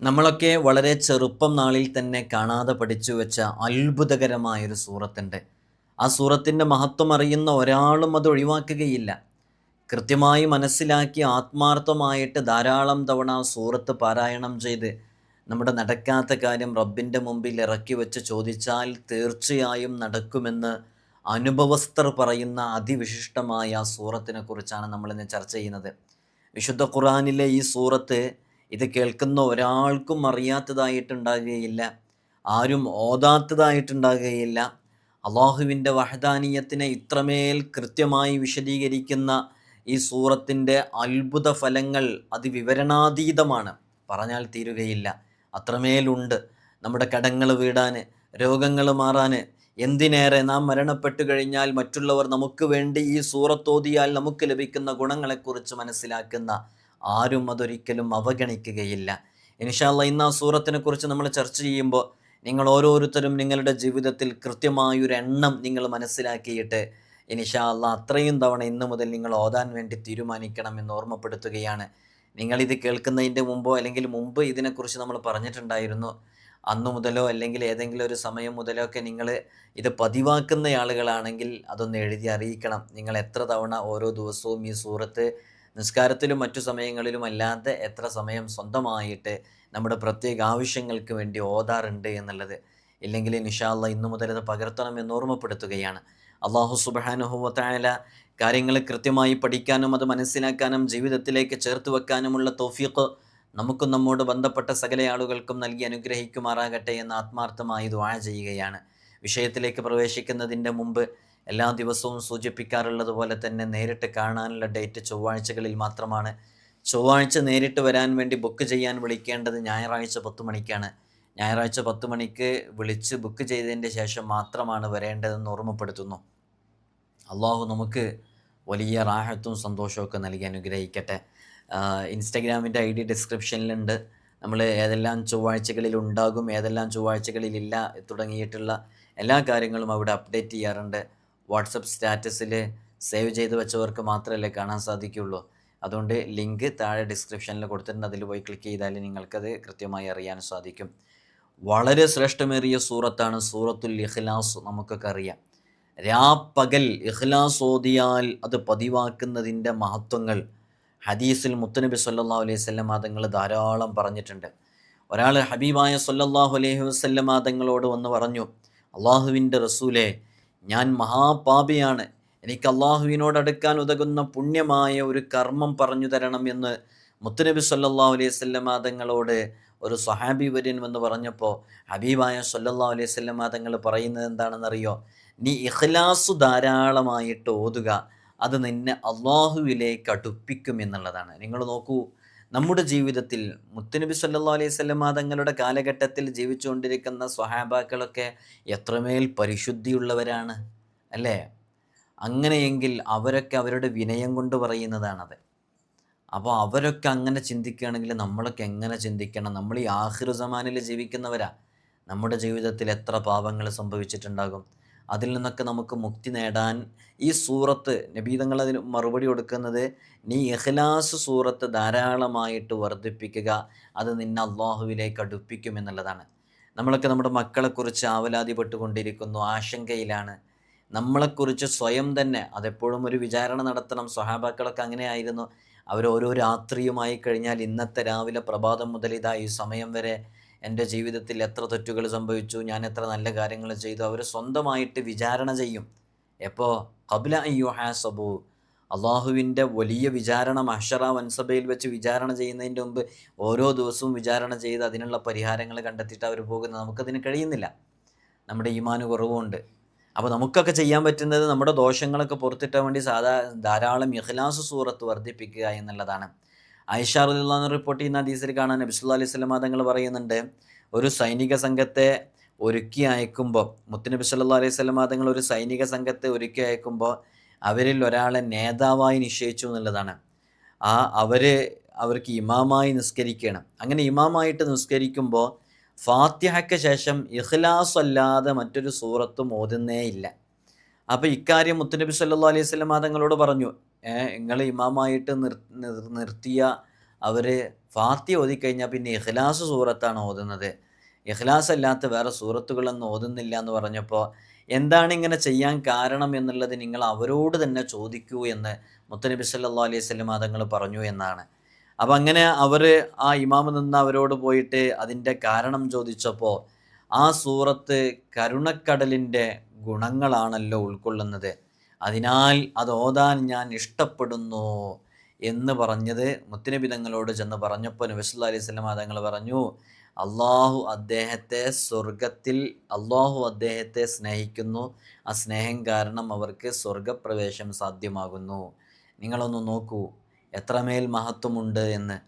നമ്മളൊക്കെ വളരെ ചെറുപ്പം നാളിൽ തന്നെ കാണാതെ പഠിച്ചു വെച്ച അത്ഭുതകരമായൊരു സൂറത്തുണ്ട്. ആ സൂറത്തിന്റെ മഹത്വം അറിയുന്ന ഒരാളും അത് ഒഴിവാക്കുകയില്ല. കൃത്യമായി മനസ്സിലാക്കി ആത്മാർത്ഥമായിട്ട് ധാരാളം തവണ സൂറത്ത് പാരായണം ചെയ്ത് നമ്മുടെ നടക്കാത്ത കാര്യം റബ്ബിന്റെ മുമ്പിൽ ഇറക്കി വെച്ച് ചോദിച്ചാൽ തീർച്ചയായും നടക്കുമെന്ന് അനുഭവസ്ഥർ പറയുന്ന അതിവിശിഷ്ടമായ ആ സൂറത്തിനെ കുറിച്ചാണ് നമ്മളിന്ന് ചർച്ച ചെയ്യുന്നത്. വിശുദ്ധ ഖുറാനിലെ ഈ സൂറത്ത് ഇത് കേൾക്കുന്ന ഒരാൾക്കും അറിയാത്തതായിട്ടുണ്ടാകുകയില്ല. ആരും ഓതാത്തതായിട്ടുണ്ടാകുകയില്ല. അള്ളാഹുവിന്റെ വഹദാനീയത്തിനെ ഇത്രമേൽ കൃത്യമായി വിശദീകരിക്കുന്ന ഈ സൂറത്തിന്റെ അത്ഭുത ഫലങ്ങൾ അതിവിവരണാതീതമാണ് പറഞ്ഞാൽ തീരുകയില്ല. അത്രമേലുണ്ട് നമ്മുടെ കടങ്ങൾ വീടാൻ രോഗങ്ങൾ മാറാൻ. എന്തിനേറെ നാം മരണപ്പെട്ടു കഴിഞ്ഞാൽ മറ്റുള്ളവർ നമുക്ക് വേണ്ടി ഈ സൂറത്തോതിയാൽ നമുക്ക് ലഭിക്കുന്ന ഗുണങ്ങളെക്കുറിച്ച് മനസ്സിലാക്കുന്ന ആരും അതൊരിക്കലും അവഗണിക്കുകയില്ല. ഇൻഷാല്ല ഇന്ന് ആ സൂറത്തിനെ കുറിച്ച് നമ്മൾ ചർച്ച ചെയ്യുമ്പോൾ നിങ്ങൾ ഓരോരുത്തരും നിങ്ങളുടെ ജീവിതത്തിൽ കൃത്യമായൊരു എണ്ണം നിങ്ങൾ മനസ്സിലാക്കിയിട്ട് ഇനിഷാല്ല അത്രയും തവണ ഇന്ന് മുതൽ നിങ്ങൾ ഓതാൻ വേണ്ടി തീരുമാനിക്കണം എന്ന് ഓർമ്മപ്പെടുത്തുകയാണ് നിങ്ങളിത് കേൾക്കുന്നതിന്റെ മുമ്പോ അല്ലെങ്കിൽ മുമ്പ് ഇതിനെക്കുറിച്ച് നമ്മൾ പറഞ്ഞിട്ടുണ്ടായിരുന്നു. അന്നു മുതലോ അല്ലെങ്കിൽ ഏതെങ്കിലും ഒരു സമയം മുതലോ ഒക്കെ നിങ്ങൾ ഇത് പതിവാക്കുന്ന ആളുകളാണെങ്കിൽ അതൊന്ന് എഴുതി അറിയിക്കണം. നിങ്ങൾ എത്ര തവണ ഓരോ ദിവസവും ഈ സൂറത്ത് നിസ്കാരത്തിലും മറ്റു സമയങ്ങളിലും അല്ലാതെ എത്ര സമയം സ്വന്തമായിട്ട് നമ്മുടെ പ്രത്യേക ആവശ്യങ്ങൾക്ക് വേണ്ടി ഓതാറുണ്ട് എന്നുള്ളത് ഇല്ലെങ്കിൽ നിഷാല്ല ഇന്നു മുതൽ അത് പകർത്തണം എന്ന് ഓർമ്മപ്പെടുത്തുകയാണ് അള്ളാഹു സുബാനുഹുവത്തായ കാര്യങ്ങൾ കൃത്യമായി പഠിക്കാനും അത് മനസ്സിലാക്കാനും ജീവിതത്തിലേക്ക് ചേർത്ത് വെക്കാനുമുള്ള തോഫീഖ് നമുക്കും നമ്മോട് ബന്ധപ്പെട്ട സകല ആളുകൾക്കും നൽകി അനുഗ്രഹിക്കുമാറാകട്ടെ എന്ന് ആത്മാർത്ഥമായി ദ്വാഴ ചെയ്യുകയാണ്. വിഷയത്തിലേക്ക് പ്രവേശിക്കുന്നതിന്റെ മുമ്പ് എല്ലാ ദിവസവും സൂചിപ്പിക്കാറുള്ളത് പോലെ തന്നെ നേരിട്ട് കാണാനുള്ള ഡേറ്റ് ചൊവ്വാഴ്ചകളിൽ മാത്രമാണ്. ചൊവ്വാഴ്ച നേരിട്ട് വരാൻ വേണ്ടി ബുക്ക് ചെയ്യാൻ വിളിക്കേണ്ടത് ഞായറാഴ്ച പത്ത് മണിക്കാണ്. ഞായറാഴ്ച പത്ത് മണിക്ക് വിളിച്ച് ബുക്ക് ചെയ്തതിന്റെ ശേഷം മാത്രമാണ് വരേണ്ടതെന്ന് ഓർമ്മപ്പെടുത്തുന്നു. അള്ളാഹു നമുക്ക് വലിയ റാഹത്തും സന്തോഷമൊക്കെ നൽകി അനുഗ്രഹിക്കട്ടെ. ഇൻസ്റ്റഗ്രാമിന്റെ ഐ ഡി ഡിസ്ക്രിപ്ഷനിലുണ്ട്. നമ്മൾ ഏതെല്ലാം ചൊവ്വാഴ്ചകളിൽ ഉണ്ടാകും ഏതെല്ലാം ചൊവ്വാഴ്ചകളിലില്ല തുടങ്ങിയിട്ടുള്ള എല്ലാ കാര്യങ്ങളും അവിടെ അപ്ഡേറ്റ് ചെയ്യാറുണ്ട്. വാട്സപ്പ് സ്റ്റാറ്റസിൽ സേവ് ചെയ്ത് വെച്ചവർക്ക് മാത്രമല്ലേ കാണാൻ സാധിക്കുള്ളൂ അതുകൊണ്ട് ലിങ്ക് താഴെ ഡിസ്ക്രിപ്ഷനിൽ കൊടുത്തിട്ടുണ്ട്. അതിൽ പോയി ക്ലിക്ക് ചെയ്താൽ നിങ്ങൾക്കത് കൃത്യമായി അറിയാൻ സാധിക്കും. വളരെ ശ്രേഷ്ഠമേറിയ സൂറത്താണ് സൂറത്തുൽ ഇഖ്ലാസ് നമുക്കൊക്കെ അറിയാം. രാപ്പകൽ ഇഖ്ലാസ് ഓതിയാൽ അത് പതിവാക്കുന്നതിന്റെ മഹത്വങ്ങൾ ഹദീസിൽ മുത്തനബി സല്ലാ അലൈഹി സ്വല്ലം മാതങ്ങൾ ധാരാളം പറഞ്ഞിട്ടുണ്ട്. ഒരാൾ ഹബീബായ സല്ലാഹു അലൈഹി വസ്ല്ലം മാതങ്ങളോട് വന്ന് പറഞ്ഞു അള്ളാഹുവിന്റെ റസൂലെ ഞാൻ മഹാപാപിയാണ്. എനിക്ക് അള്ളാഹുവിനോട് അടുക്കാൻ ഉതകുന്ന പുണ്യമായ ഒരു കർമ്മം പറഞ്ഞു തരണം എന്ന് മുത്തുനബി സല്ലാ അലൈഹി സ്വല്ലമാതങ്ങളോട് ഒരു സ്വഹാബി വര്യൻ എന്ന് പറഞ്ഞപ്പോൾ ഹബീബായ സല്ലാ അലൈഹി സ്വല്ലമാതങ്ങൾ പറയുന്നത് എന്താണെന്നറിയോ? നീ ഇഖ്ലാസു ധാരാളമായിട്ട് ഓതുക. അത് നിന്നെ അള്ളാഹുവിലേക്ക് അടുപ്പിക്കും എന്നുള്ളതാണ്. നിങ്ങൾ നോക്കൂ നമ്മുടെ ജീവിതത്തിൽ മുത്തുനബി സല്ലാ അലൈഹി സ്വലം തങ്ങളുടെ കാലഘട്ടത്തിൽ ജീവിച്ചുകൊണ്ടിരിക്കുന്ന സ്വഹാബാക്കളൊക്കെ എത്രമേൽ പരിശുദ്ധിയുള്ളവരാണ് അല്ലേ? അങ്ങനെയെങ്കിൽ അവരൊക്കെ അവരുടെ വിനയം കൊണ്ട് പറയുന്നതാണത്. അപ്പോൾ അവരൊക്കെ അങ്ങനെ ചിന്തിക്കുകയാണെങ്കിൽ നമ്മളൊക്കെ എങ്ങനെ ചിന്തിക്കണം? നമ്മൾ ഈ ആഹിർ ജീവിക്കുന്നവരാ. നമ്മുടെ ജീവിതത്തിൽ എത്ര പാപങ്ങൾ സംഭവിച്ചിട്ടുണ്ടാകും? അതിൽ നിന്നൊക്കെ നമുക്ക് മുക്തി നേടാൻ ഈ സൂറത്ത് നബീതങ്ങൾ അതിന് മറുപടി കൊടുക്കുന്നത് നീ ഇഖ്ലാസ് സൂറത്ത് ധാരാളമായിട്ട് വർദ്ധിപ്പിക്കുക അത് നിന്നെ അള്ളാഹുവിലേക്ക് അടുപ്പിക്കും എന്നുള്ളതാണ്. നമ്മളൊക്കെ നമ്മുടെ മക്കളെക്കുറിച്ച് ആവലാതിപ്പെട്ടുകൊണ്ടിരിക്കുന്നു ആശങ്കയിലാണ്. നമ്മളെക്കുറിച്ച് സ്വയം തന്നെ അതെപ്പോഴും ഒരു വിചാരണ നടത്തണം. സ്വഹാബാക്കളൊക്കെ അങ്ങനെയായിരുന്നു. അവർ ഓരോ രാത്രിയുമായി കഴിഞ്ഞാൽ ഇന്നത്തെ രാവിലെ പ്രഭാതം മുതൽ ഇതാ ഈ സമയം വരെ എന്റെ ജീവിതത്തിൽ എത്ര തെറ്റുകൾ സംഭവിച്ചു ഞാൻ എത്ര നല്ല കാര്യങ്ങൾ ചെയ്തു അവർ സ്വന്തമായിട്ട് വിചാരണ ചെയ്യും. എപ്പോൾ കബില അയ്യോ ഹാസബു അള്ളാഹുവിന്റെ വലിയ വിചാരണ മഹഷറ വൻസഭയിൽ വെച്ച് വിചാരണ ചെയ്യുന്നതിന്റെ മുമ്പ് ഓരോ ദിവസവും വിചാരണ ചെയ്ത് അതിനുള്ള പരിഹാരങ്ങൾ കണ്ടെത്തിയിട്ട് അവർ പോകുന്നത് നമുക്കതിന് കഴിയുന്നില്ല. നമ്മുടെ ഈമാന് കുറവുണ്ട്. അപ്പോൾ നമുക്കൊക്കെ ചെയ്യാൻ പറ്റുന്നത് നമ്മുടെ ദോഷങ്ങളൊക്കെ പുറത്തിട്ടാൻ വേണ്ടി സാധാ ധാരാളം ഇഖ്ലാസ് സൂറത്ത് വർദ്ധിപ്പിക്കുക എന്നുള്ളതാണ്. ഐഷാറുല്ലാന്ന് റിപ്പോർട്ട് ചെയ്യുന്ന ഹദീസിൽ കാണാൻ നബിസുല്ലാ അലൈഹി സ്വലം തങ്ങൾ പറയുന്നുണ്ട് ഒരു സൈനിക സംഘത്തെ ഒരുക്കി അയക്കുമ്പോൾ മുത്തുനബി സല്ലാ അലൈഹി സ്വലം തങ്ങൾ ഒരു സൈനിക സംഘത്തെ ഒരുക്കി അയക്കുമ്പോൾ അവരിൽ ഒരാളെ നേതാവായി നിശ്ചയിച്ചു എന്നുള്ളതാണ്. ആ അവർ അവർക്ക് ഇമാമായി നിസ്കരിക്കണം അങ്ങനെ ഇമാമായിട്ട് നിസ്കരിക്കുമ്പോൾ ഫാത്തിഹയ്ക്ക് ശേഷം ഇഖ്ലാസ് അല്ലാതെ മറ്റൊരു സൂറത്തും ഓതുന്നേ ഇല്ല. അപ്പോൾ ഇക്കാര്യം മുത്തുനബി സല്ലാ അലൈഹി സ്വലം തങ്ങളോട് പറഞ്ഞു നിങ്ങൾ ഇമാമായിട്ട് നിർ നിർ- നിർത്തിയ അവർ ഫാത്തി ഓതിക്കഴിഞ്ഞാൽ പിന്നെ ഇഖ്ലാസ് സൂറത്താണ് ഓതുന്നത്. ഇഖ്ലാസ് അല്ലാത്ത വേറെ സൂറത്തുകളൊന്നും ഓതുന്നില്ല എന്ന് പറഞ്ഞപ്പോൾ എന്താണ് ഇങ്ങനെ ചെയ്യാൻ കാരണം എന്നുള്ളത് നിങ്ങൾ അവരോട് തന്നെ ചോദിക്കൂ എന്ന് മുത്തനബി സല്ലാ അലൈഹി സ്വലം തങ്ങൾ പറഞ്ഞു എന്നാണ്. അപ്പം അങ്ങനെ അവർ ആ ഇമാമ് നിന്ന് അവരോട് പോയിട്ട് അതിന്റെ കാരണം ചോദിച്ചപ്പോൾ ആ സൂറത്ത് കരുണക്കടലിന്റെ ഗുണങ്ങളാണല്ലോ ഉൾക്കൊള്ളുന്നത്. അതിനാൽ അത് ഓതാൻ ഞാൻ ഇഷ്ടപ്പെടുന്നു എന്ന് പറഞ്ഞത് മുത്തനബി തങ്ങളോട് ചെന്ന് പറഞ്ഞപ്പോൾ നബിസ്വല്ലാ അലൈഹി സ്വലം തങ്ങൾ പറഞ്ഞു അള്ളാഹു അദ്ദേഹത്തെ സ്വർഗത്തിൽ അള്ളാഹു അദ്ദേഹത്തെ സ്നേഹിക്കുന്നു. ആ സ്നേഹം കാരണം അവർക്ക് സ്വർഗപ്രവേശം സാധ്യമാകുന്നു. നിങ്ങളൊന്ന് നോക്കൂ എത്രമേൽ മഹത്വമുണ്ട് എന്ന്.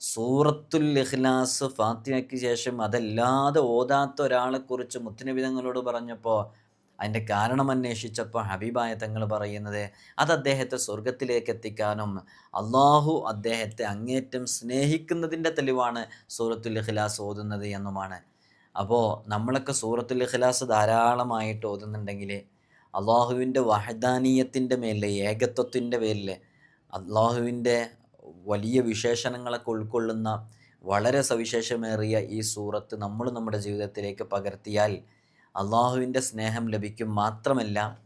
സൂറത്തുൽ ഇഖ്ലാസ് ഫാത്തിമയ്ക്ക് ശേഷം അതല്ലാതെ ഓതാത്ത ഒരാളെക്കുറിച്ച് മുത്തുനബി തങ്ങളോട് പറഞ്ഞപ്പോൾ അതിന്റെ കാരണം അന്വേഷിച്ചപ്പോൾ ഹബീബായ തങ്ങൾ പറയുന്നത് അത് അദ്ദേഹത്തെ സ്വർഗത്തിലേക്ക് എത്തിക്കാനും അള്ളാഹു അദ്ദേഹത്തെ അങ്ങേറ്റം സ്നേഹിക്കുന്നതിന്റെ തെളിവാണ് സൂറത്തുൽ ഇഖ്ലാസ് ഓതുന്നത് എന്നുമാണ്. അപ്പോൾ നമ്മളൊക്കെ സൂറത്തുൽ ഇഖ്ലാസ് ധാരാളമായിട്ട് ഓതുന്നുണ്ടെങ്കിൽ അള്ളാഹുവിന്റെ വഹദാനീയത്തിന്റെ മേലിൽ ഏകത്വത്തിന്റെ പേരിൽ അള്ളാഹുവിന്റെ വലിയ വിശേഷണങ്ങളൊക്കെ ഉൾക്കൊള്ളുന്ന വളരെ സവിശേഷമേറിയ ഈ സൂറത്ത് നമ്മൾ നമ്മുടെ ജീവിതത്തിലേക്ക് പകർത്തിയാൽ അള്ളാഹുവിന്റെ സ്നേഹം ലഭിക്കും മാത്രമല്ല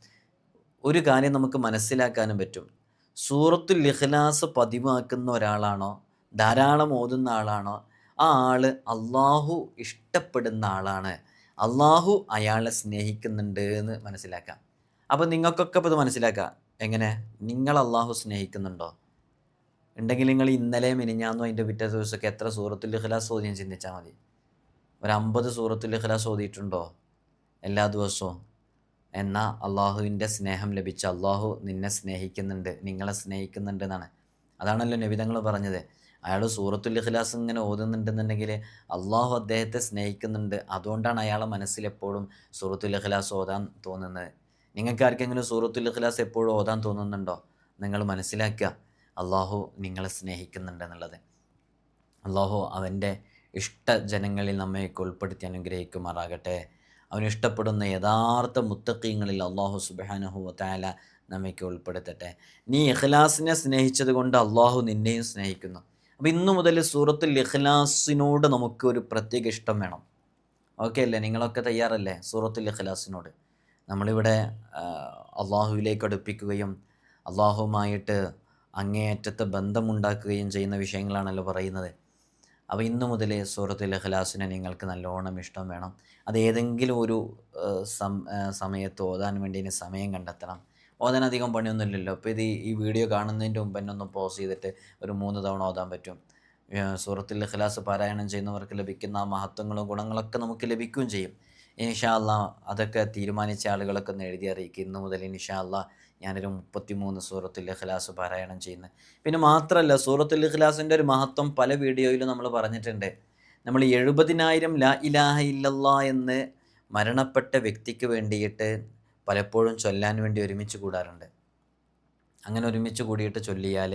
ഒരു കാര്യം നമുക്ക് മനസ്സിലാക്കാനും പറ്റും. സൂറത്തുൽ ഇഖ്ലാസ് പതിവാക്കുന്ന ഒരാളാണോ? ധാരാളം ഓതുന്ന ആളാണോ? ആ ആൾ അള്ളാഹു ഇഷ്ടപ്പെടുന്ന ആളാണ്. അള്ളാഹു അയാളെ സ്നേഹിക്കുന്നുണ്ട് എന്ന് മനസ്സിലാക്കാം. അപ്പോൾ നിങ്ങൾക്കൊക്കെ ഇപ്പോൾ ഇത് മനസ്സിലാക്കാം. എങ്ങനെ? നിങ്ങൾ അള്ളാഹു സ്നേഹിക്കുന്നുണ്ടോ? ഉണ്ടെങ്കിൽ നിങ്ങൾ ഇന്നലെ മിനിഞ്ഞാന്നോ അതിന്റെ പിറ്റേ ദിവസമൊക്കെ എത്ര സൂറത്തുൽ ഇഖ്ലാസ് ഓതിയും ചിന്തിച്ചാൽ മതി. ഒരു അമ്പത് സൂറത്തുൽ ഇഖ്ലാസ് ഓതിയിട്ടുണ്ടോ? എല്ലാ ദിവസവും. എന്നാൽ അള്ളാഹുവിന്റെ സ്നേഹം ലഭിച്ച അള്ളാഹു നിന്നെ സ്നേഹിക്കുന്നുണ്ട് നിങ്ങളെ സ്നേഹിക്കുന്നുണ്ട് എന്നാണ് അതാണല്ലോ നബിതങ്ങൾ പറഞ്ഞത്. അയാൾ സൂറത്തുൽ ഇഖ്ലാസ് ഇങ്ങനെ ഓതുന്നുണ്ടെന്നുണ്ടെങ്കിൽ അള്ളാഹു അദ്ദേഹത്തെ സ്നേഹിക്കുന്നുണ്ട്. അതുകൊണ്ടാണ് അയാളെ മനസ്സിൽ എപ്പോഴും സൂറത്തുൽ ഇഖ്ലാസ് ഓതാൻ തോന്നുന്നത്. നിങ്ങൾക്ക് ആർക്കെങ്കിലും സൂറത്തുൽ ഇഖ്ലാസ് എപ്പോഴും ഓതാൻ തോന്നുന്നുണ്ടോ? നിങ്ങൾ മനസ്സിലാക്കുക അള്ളാഹു നിങ്ങളെ സ്നേഹിക്കുന്നുണ്ട് എന്നുള്ളത്. അള്ളാഹു അവന്റെ ഇഷ്ട ജനങ്ങളിൽ ഉൾപ്പെടുത്തി അനുഗ്രഹിക്കുമാറാകട്ടെ. അവൻ ഇഷ്ടപ്പെടുന്ന യഥാർത്ഥ മുത്തക്കീങ്ങളിൽ അള്ളാഹു സുബാനഹു താല നമ്മയ്ക്ക് ഉൾപ്പെടുത്തട്ടെ. നീ ഇഖ്ലാസിനെ സ്നേഹിച്ചത് കൊണ്ട് അള്ളാഹു നിന്നെയും സ്നേഹിക്കുന്നു. അപ്പോൾ ഇന്നു മുതൽ സൂറത്തുൽ ഇഖ്ലാസിനോട് നമുക്ക് ഒരു പ്രത്യേക ഇഷ്ടം വേണം. ഓക്കെ അല്ലേ? നിങ്ങളൊക്കെ തയ്യാറല്ലേ സൂറത്തുൽ ഇഖ്ലാസിനോട്? നമ്മളിവിടെ അള്ളാഹുവിലേക്ക് അടുപ്പിക്കുകയും അള്ളാഹുമായിട്ട് അങ്ങേയറ്റത്തെ ബന്ധമുണ്ടാക്കുകയും ചെയ്യുന്ന വിഷയങ്ങളാണല്ലോ പറയുന്നത്. അപ്പോൾ ഇന്നു മുതലേ സൂറത്തുൽ ഇഖ്ലാസിനെ നിങ്ങൾക്ക് നല്ലോണം ഇഷ്ടം വേണം. അത് ഏതെങ്കിലും ഒരു സമയത്ത് ഓതാൻ വേണ്ടി ഇനി സമയം കണ്ടെത്തണം. ഓതാൻ അധികം പണിയൊന്നുമില്ലല്ലോ. അപ്പോൾ ഇത് ഈ വീഡിയോ കാണുന്നതിന്റെ മുമ്പ് തന്നെ ഒന്ന് പോസ് ചെയ്തിട്ട് ഒരു മൂന്ന് തവണ ഓതാൻ പറ്റും. സൂറത്തുൽ ഇഖ്ലാസ് പാരായണം ചെയ്യുന്നവർക്ക് ലഭിക്കുന്ന മഹത്വങ്ങളും ഗുണങ്ങളൊക്കെ നമുക്ക് ലഭിക്കുകയും ചെയ്യും. ഇൻഷാ അള്ളാ അതൊക്കെ തീരുമാനിച്ച ആളുകളൊക്കെ ഒന്ന് എഴുതി അറിയിക്കും. ഇന്നു മുതൽ ഇൻഷാല്ല ഞാനൊരു മുപ്പത്തിമൂന്ന് സൂറത്തുൽ ഇഖ്ലാസ് പാരായണം ചെയ്യുന്നത് പിന്നെ മാത്രമല്ല സൂറത്തുൽ ഇഖ്ലാസിന്റെ ഒരു മഹത്വം പല വീഡിയോയിലും നമ്മൾ പറഞ്ഞിട്ടുണ്ട്. നമ്മൾ എഴുപതിനായിരം ലാ ഇലാഹ ഇല്ലല്ലാ എന്ന് മരണപ്പെട്ട വ്യക്തിക്ക് വേണ്ടിയിട്ട് പലപ്പോഴും ചൊല്ലാൻ വേണ്ടി ഒരുമിച്ച് കൂടാറുണ്ട്. അങ്ങനെ ഒരുമിച്ച് കൂടിയിട്ട് ചൊല്ലിയാൽ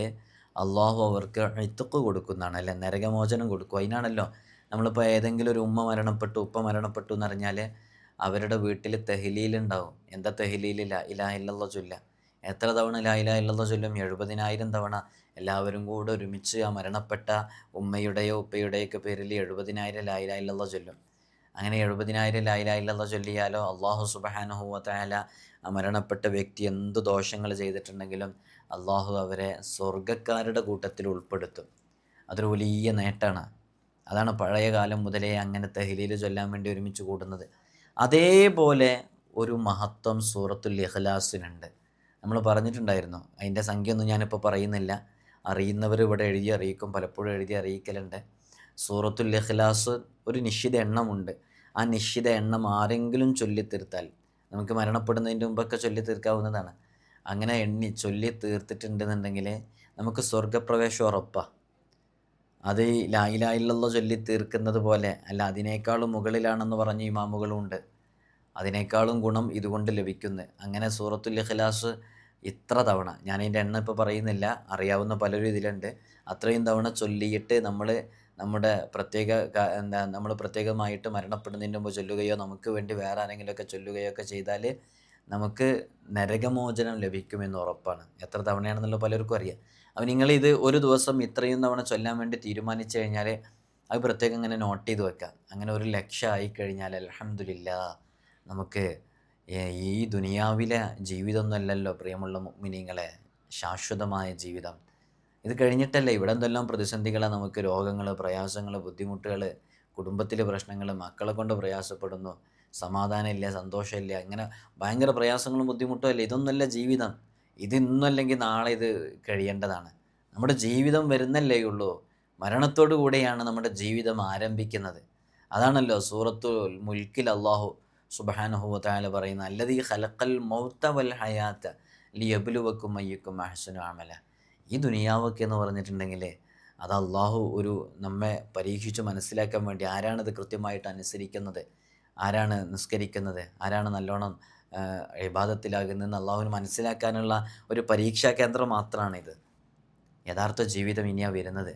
അള്ളാഹു അവർക്ക് എഴുത്തുക്ക് കൊടുക്കുന്നതാണ് അല്ലെ? നരകമോചനം കൊടുക്കും. അതിനാണല്ലോ നമ്മളിപ്പോൾ ഏതെങ്കിലും ഒരു ഉമ്മ മരണപ്പെട്ടു ഉപ്പ മരണപ്പെട്ടു എന്ന് അറിഞ്ഞാൽ അവരുടെ വീട്ടിൽ തെഹലീലുണ്ടാവും. എന്താ തെഹലീലില്ല ഇലാ ഇല്ലല്ലോ ചൊല്ല എത്ര തവണ ലായില ഇല്ലെന്ന് ചൊല്ലും? എഴുപതിനായിരം തവണ. എല്ലാവരും കൂടെ ഒരുമിച്ച് ആ മരണപ്പെട്ട ഉമ്മയുടെയോ ഉപ്പയുടെയോ ഒക്കെ പേരിൽ എഴുപതിനായിരം ലായില ഇല്ലെന്ന് ചൊല്ലും. അങ്ങനെ എഴുപതിനായിരം ലായില ഇല്ലെന്ന് ചൊല്ലിയാലോ അള്ളാഹു സുബഹാനഹുവത്തായാല ആ മരണപ്പെട്ട വ്യക്തി എന്ത് ദോഷങ്ങൾ ചെയ്തിട്ടുണ്ടെങ്കിലും അള്ളാഹു അവരെ സ്വർഗക്കാരുടെ കൂട്ടത്തിൽ ഉൾപ്പെടുത്തും. അതൊരു വലിയ നേട്ടമാണ് അതാണ് പഴയ കാലം മുതലേ അങ്ങനെ തെഹലിയിൽ ചൊല്ലാൻ വേണ്ടി ഒരുമിച്ച് കൂടുന്നത് അതേപോലെ ഒരു മഹത്വം സൂറത്തുൽ ഇഖ്ലാസിനുണ്ട്. നമ്മൾ പറഞ്ഞിട്ടുണ്ടായിരുന്നു. അതിന്റെ സംഖ്യ ഒന്നും ഞാനിപ്പോൾ പറയുന്നില്ല. അറിയുന്നവർ ഇവിടെ എഴുതി അറിയിക്കും. പലപ്പോഴും എഴുതി അറിയിക്കലുണ്ട്. സൂറത്തുൽ ഇഖ്ലാസ് ഒരു നിശ്ചിത എണ്ണമുണ്ട്. ആ നിശ്ചിത എണ്ണം ആരെങ്കിലും ചൊല്ലിത്തീർത്താൽ നമുക്ക് മരണപ്പെടുന്നതിന്റെ മുമ്പൊക്കെ ചൊല്ലി തീർക്കാവുന്നതാണ് അങ്ങനെ എണ്ണി ചൊല്ലി തീർത്തിട്ടുണ്ടെന്നുണ്ടെങ്കിൽ നമുക്ക് സ്വർഗപ്രവേശം ഉറപ്പാണ് അത് ലായിലായില്ലല്ലോ ചൊല്ലി തീർക്കുന്നത് പോലെ അല്ല അതിനേക്കാളും മുകളിലാണെന്ന് പറഞ്ഞ ഇമാമുകളുണ്ട്. അതിനേക്കാളും ഗുണം ഇതുകൊണ്ട് ലഭിക്കുന്നു. അങ്ങനെ സൂറത്തുൽ ഇഖ്ലാസ് ഇത്ര തവണ. ഞാൻ അതിന്റെ എണ്ണം ഇപ്പോൾ പറയുന്നില്ല. അറിയാവുന്ന പലരും ഇതിലുണ്ട് അത്രയും തവണ ചൊല്ലിയിട്ട് നമ്മൾ നമ്മുടെ പ്രത്യേക എന്താ നമ്മൾ പ്രത്യേകമായിട്ട് മരണപ്പെടുന്നതിന് മുമ്പ് ചൊല്ലുകയോ നമുക്ക് വേണ്ടി വേറെ ആരെങ്കിലുമൊക്കെ ചൊല്ലുകയോ ഒക്കെ ചെയ്താൽ നമുക്ക് നരകമോചനം ലഭിക്കുമെന്ന് ഉറപ്പാണ്. എത്ര തവണയാണെന്നുള്ള പലർക്കും അറിയാം. അപ്പം നിങ്ങളിത് ഒരു ദിവസം ഇത്രയും തവണ ചൊല്ലാൻ വേണ്ടി തീരുമാനിച്ചു കഴിഞ്ഞാൽ അത് പ്രത്യേകം ഇങ്ങനെ നോട്ട് ചെയ്ത് വെക്കാം. അങ്ങനെ ഒരു ലക്ഷ്യമായി ആയിക്കഴിഞ്ഞാൽ അലഹമില്ല നമുക്ക് ഈ ദുനിയാവിലെ ജീവിതമൊന്നുമല്ലല്ലോ പ്രിയമുള്ള മിനിങ്ങളെ. ശാശ്വതമായ ജീവിതം. ഇത് കഴിഞ്ഞിട്ടല്ലേ ഇവിടെ എന്തെല്ലാം പ്രതിസന്ധികളെ നമുക്ക് രോഗങ്ങൾ പ്രയാസങ്ങൾ ബുദ്ധിമുട്ടുകൾ കുടുംബത്തിലെ പ്രശ്നങ്ങൾ മക്കളെ കൊണ്ട് പ്രയാസപ്പെടുന്നു സമാധാനമില്ല സന്തോഷമില്ല ഇങ്ങനെ ഭയങ്കര പ്രയാസങ്ങളും ബുദ്ധിമുട്ടും അല്ല? ഇതൊന്നുമല്ല ജീവിതം. ഇത് നാളെ ഇത് കഴിയേണ്ടതാണ്. നമ്മുടെ ജീവിതം വരുന്നല്ലേ ഉള്ളൂ. മരണത്തോടു കൂടെയാണ് നമ്മുടെ ജീവിതം ആരംഭിക്കുന്നത്. അതാണല്ലോ സൂറത്തുൽ മുൽക്കിൽ അള്ളാഹു സുബാനുഹുവത്തായ പറയുന്ന അല്ലത് ഹലക്കൽ മൗത്ത വൽ ഹയാത്ത് ലിയബുലുവക്കും അയ്യക്കും അഹസനു അമല. ഈ ദുനിയാവൊക്കെ എന്ന് പറഞ്ഞിട്ടുണ്ടെങ്കിൽ അത് അള്ളാഹു ഒരു നമ്മെ പരീക്ഷിച്ച് മനസ്സിലാക്കാൻ വേണ്ടി ആരാണിത് കൃത്യമായിട്ട് അനുസരിക്കുന്നത്? ആരാണ് നിസ്കരിക്കുന്നത്? ആരാണ് നല്ലോണം ഇബാദത്തിലാകുന്നതെന്ന് അള്ളാഹുവിന് മനസ്സിലാക്കാനുള്ള ഒരു പരീക്ഷാ കേന്ദ്രം മാത്രമാണിത് യഥാർത്ഥ ജീവിതം ഇനിയാ വരുന്നത്.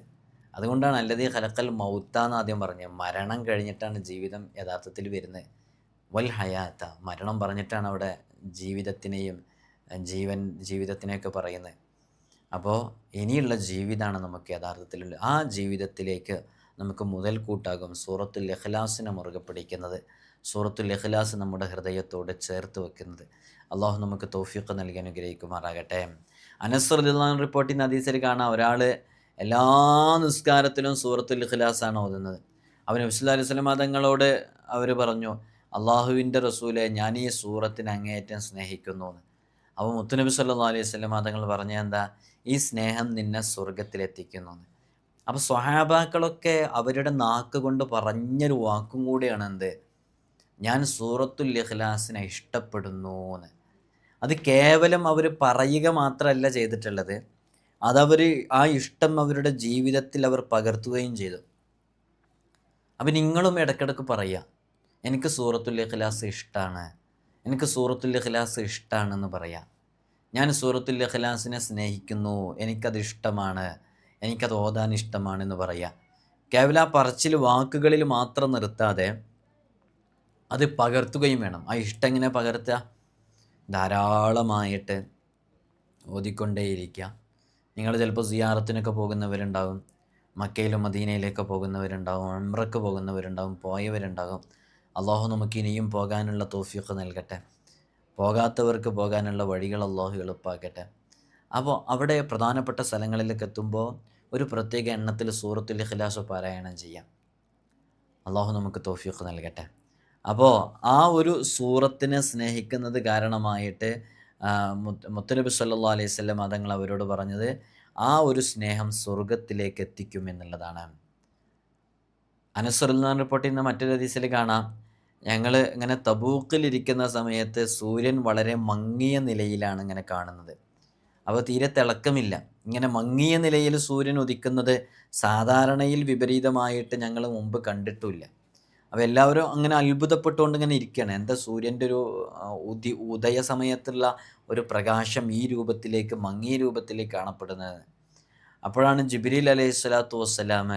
അതുകൊണ്ടാണ് അല്ലതീ ഹലക്കൽ മൗത്ത എന്ന് ആദ്യം പറഞ്ഞത്. മരണം കഴിഞ്ഞിട്ടാണ് ജീവിതം യഥാർത്ഥത്തിൽ വരുന്നത്. വൽ ഹയാത്ത മരണം പറഞ്ഞിട്ടാണ് അവിടെ ജീവിതത്തിനെയും ജീവൻ ജീവിതത്തിനെയൊക്കെ പറയുന്നത്. അപ്പോൾ ഇനിയുള്ള ജീവിതമാണ് നമുക്ക് യഥാർത്ഥത്തിലുള്ള ആ ജീവിതത്തിലേക്ക് നമുക്ക് മുതൽക്കൂട്ടാകും സൂറത്തുൽ ഇഖ്ലാസിനെ മുറുകെ പിടിക്കുന്നത്. സൂറത്തുൽ ഇഖ്ലാസ് നമ്മുടെ ഹൃദയത്തോട് ചേർത്ത് വെക്കുന്നത്. അള്ളാഹു നമുക്ക് തൗഫീഖ് നൽകി അനുഗ്രഹിക്കുമാറാകട്ടെ. അനസ്രുദ്ദാൻ റിപ്പോർട്ടിന് ഹദീസിൽ കാണാം ഒരാൾ എല്ലാ നിസ്കാരത്തിലും സൂറത്തുൽ ഇഖ്ലാസാണ് ഓതുന്നത്. അവൻ അബ്സുല്ലാ അലൈഹി സ്വലം തങ്ങളോട് അവർ പറഞ്ഞു അള്ളാഹുവിന്റെ റസൂലെ ഞാൻ ഈ സൂറത്തിന് അങ്ങേയറ്റം സ്നേഹിക്കുന്നു എന്ന്. അപ്പോൾ മുത്തുനബി സല്ലാ അലൈഹി സ്വലം തങ്ങൾ പറഞ്ഞ എന്താ? ഈ സ്നേഹം നിന്നെ സ്വർഗത്തിലെത്തിക്കുന്നു എന്ന്. അപ്പോൾ സ്വഹാബാക്കളൊക്കെ അവരുടെ നാക്ക് കൊണ്ട് പറഞ്ഞൊരു വാക്കും കൂടിയാണ് എന്ത്? ഞാൻ സൂറത്തുൽ ഇഖ്ലാസിനെ ഇഷ്ടപ്പെടുന്നു എന്ന്. അത് കേവലം അവർ പറയുക മാത്രമല്ല ചെയ്തിട്ടുള്ളത്. അതവർ ആ ഇഷ്ടം അവരുടെ ജീവിതത്തിൽ അവർ പകർത്തുകയും ചെയ്തു. അപ്പം നിങ്ങളും ഇടയ്ക്കിടയ്ക്ക് പറയുക എനിക്ക് സൂറത്തുൽ ഇഖ്ലാസ് ഇഷ്ടമാണ് എനിക്ക് സൂറത്തുൽ ഇഖ്ലാസ് ഇഷ്ടമാണെന്ന് പറയാം. ഞാൻ സൂറത്തുൽ ഇഖ്ലാസിനെ സ്നേഹിക്കുന്നു. എനിക്കത് ഇഷ്ടമാണ്. എനിക്കത് ഓതാൻ ഇഷ്ടമാണെന്ന് പറയാം. കേവല പറച്ചിൽ വാക്കുകളിൽ മാത്രം നിർത്താതെ അത് പകർത്തുകയും വേണം. ആ ഇഷ്ടം എങ്ങനെ പകർത്തുക? ധാരാളമായിട്ട് ഓതിക്കൊണ്ടേയിരിക്കുക. നിങ്ങൾ ചിലപ്പോൾ സിയാറത്തിനൊക്കെ പോകുന്നവരുണ്ടാകും മക്കയിലും മദീനയിലേക്ക് പോകുന്നവരുണ്ടാകും ഉംറക്ക് പോകുന്നവരുണ്ടാകും പോയവരുണ്ടാകും അള്ളാഹു നമുക്ക് ഇനിയും പോകാനുള്ള തോഫിയൊക്കെ നൽകട്ടെ. പോകാത്തവർക്ക് പോകാനുള്ള വഴികൾ അള്ളാഹു എളുപ്പാക്കട്ടെ. അപ്പോൾ അവിടെ പ്രധാനപ്പെട്ട സ്ഥലങ്ങളിലേക്ക് എത്തുമ്പോൾ ഒരു പ്രത്യേക എണ്ണത്തിൽ സൂറത്തുൽ ഇഖ്ലാസ് പാരായണം ചെയ്യാം. അള്ളാഹു നമുക്ക് തോഫിയൊക്കെ നൽകട്ടെ. അപ്പോൾ ആ ഒരു സൂറത്തിനെ സ്നേഹിക്കുന്നത് കാരണമായിട്ട് മുത്തനബി സല്ലാ അലൈഹി സ്വല്ലം അതങ്ങൾ അവരോട് പറഞ്ഞത് ആ ഒരു സ്നേഹം സ്വർഗത്തിലേക്ക് എത്തിക്കും എന്നുള്ളതാണ്. അനസ്വറുല്ലാൻ റിപ്പോർട്ട് ചെയ്യുന്ന മറ്റൊരു ഹദീസിൽ കാണാം. ഞങ്ങൾ ഇങ്ങനെ തബൂക്കിലിരിക്കുന്ന സമയത്ത് സൂര്യൻ വളരെ മങ്ങിയ നിലയിലാണ് ഇങ്ങനെ കാണുന്നത്. അപ്പോൾ തീരെ തിളക്കമില്ല. ഇങ്ങനെ മങ്ങിയ നിലയിൽ സൂര്യൻ ഉദിക്കുന്നത് സാധാരണയിൽ വിപരീതമായിട്ട് ഞങ്ങൾ മുമ്പ് കണ്ടിട്ടില്ല. അപ്പോൾ എല്ലാവരും അങ്ങനെ അത്ഭുതപ്പെട്ടുകൊണ്ട് ഇങ്ങനെ ഇരിക്കുകയാണ്. എന്താ സൂര്യന്റെ ഒരു ഉദി ഉദയ സമയത്തുള്ള ഒരു പ്രകാശം ഈ രൂപത്തിലേക്ക് മങ്ങിയ രൂപത്തിലേക്ക് കാണപ്പെടുന്നത്. അപ്പോഴാണ് ജിബിരിൽ അലൈഹി സ്വലാത്തു വസ്സലാം